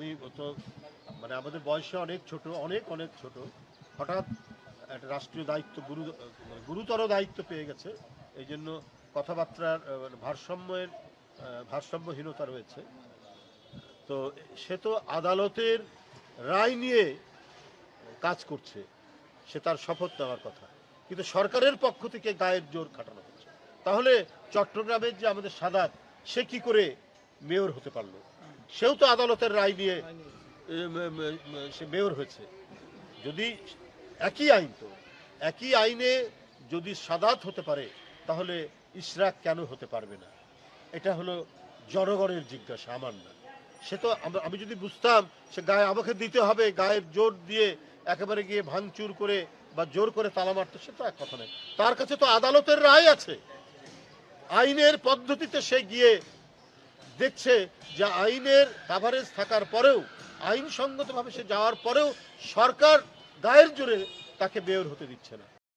আমি তো মানে আমাদের বয়সে অনেক ছোট, অনেক অনেক ছোট। হঠাৎ একটা রাষ্ট্রীয় দায়িত্ব, গুরু, গুরুতর দায়িত্ব পেয়ে গেছে। এই জন্য কথাবার্তার মানে ভারসাম্যের ভারসাম্যহীনতা রয়েছে। তো সে তো আদালতের রায় নিয়ে কাজ করছে। সে তার শপথ নেওয়ার কথা। কিন্তু সরকারের পক্ষ থেকে গায়ের জোর খাটানো হচ্ছে। তাহলে চট্টগ্রামের যে আমাদের সাদাত, সে কি করে মেয়র হতে পারল? সেও তো আদালতের রায় এম, সে মেয়র হয়েছে। যদি একই আইন তো একই আইনে যদি সাদাত হতে পারে তাহলে ইশরাক কেন হতে পারবে না? এটা হলো জনগণের জিজ্ঞাসা আমার না। সে তো আমি যদি বুঝতাম সে গায়ে আমাকে দিতে হবে গায়ের জোর দিয়ে একেবারে গিয়ে ভাঙচুর করে বা জোর করে তালা মারতে সে তো এক কথা নেই তার কাছে তো আদালতের রায় আছে। আইনের পদ্ধতিতে সে গিয়ে দেখছে যে আইনের কাভারেজ থাকার পরেও, আইনসঙ্গতভাবে সে যাওয়ার পরেও সরকার গায়ের জোরে তাকে বের হতে দিচ্ছে না।